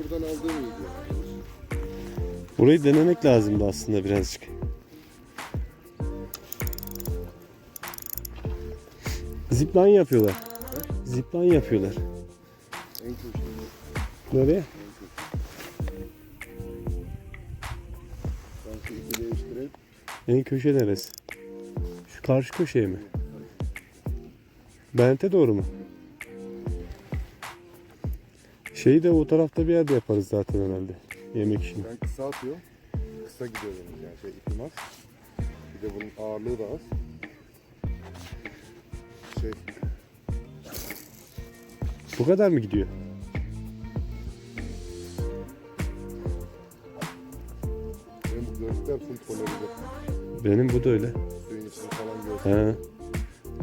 oradan aldığım iyiydi. Burayı denemek lazımdı aslında birazcık. Zipline yapıyorlar. Zipline yapıyorlar. En köşede. Nereye? En köşe neresi? Şu karşı köşeye mi? Bente doğru mu? Şeyi de o tarafta bir yerde yaparız zaten herhalde. Yemek işini. Ben kısa atıyorum. Kısa gidiyor benim yani şey ipim az. Bir de bunun ağırlığı da az. Şey Bu kadar mı gidiyor? benim bu gözlükler full polarize. Benim bu da öyle. Suyun içini falan görsün. He.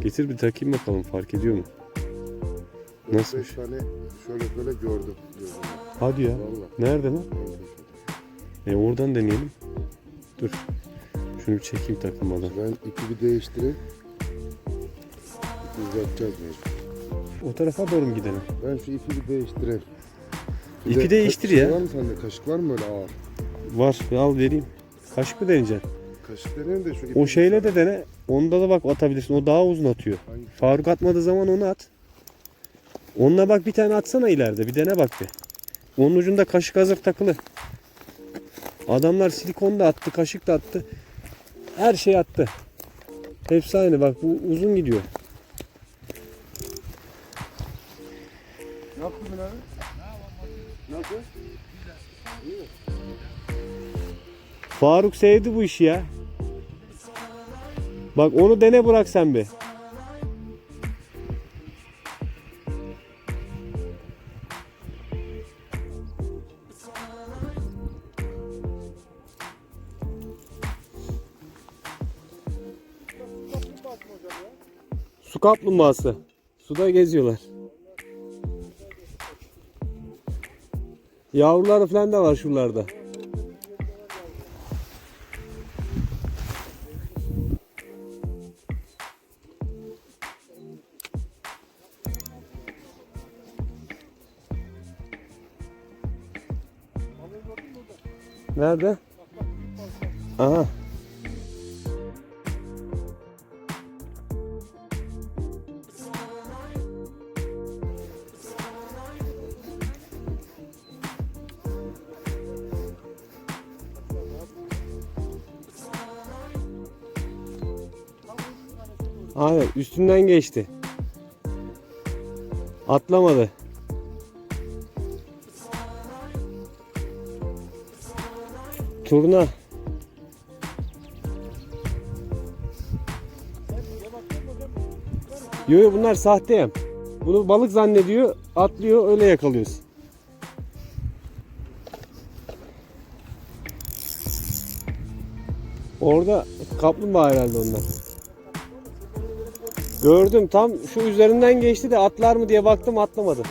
Getir bir takayım bakalım fark ediyor mu? Nasıl? 4-5 tane şöyle böyle gördüm. gözümle. Hadi ya. Valla. Nerede lan? E oradan deneyelim. Dur. Şunu bir çekeyim takılmadan. Ben ipi bir değiştireyim. İpi uzatacağız mecbur. O tarafa doğru mu gidelim? Ben şu ipi bir değiştireyim. Bir İpi de değiştir ya. Var mı sende? Kaşık var mı öyle ağır? Var. Ya al vereyim. Kaşık mı deneyeceksin? Kaşık deneyim de şu ipi. O şeyle de dene. Onda da bak atabilirsin. O daha uzun atıyor. Hangi? Faruk atmadığı zaman onu at. Onunla bak bir tane atsana ileride. Bir dene bak bir. Onun ucunda kaşık hazır takılı. Adamlar silikon da attı, kaşık da attı. Her şey attı. Hepsi aynı bak bu uzun gidiyor. Ne yaptın Bilal abi? Nasıl? Faruk sevdi bu işi ya. Bak onu dene bırak sen bir. Su kaplumbağası. Suda geziyorlar. Yavruları falan da var şuralarda. Nerede? Aha. Aynen üstünden geçti. Atlamadı. Turna. Yo yo bunlar sahte yem. Bunu balık zannediyor, atlıyor, öyle yakalıyoruz. Orada kaplumbağa herhalde onlar. Gördüm tam şu üzerinden geçti de atlar mı diye baktım atlamadı.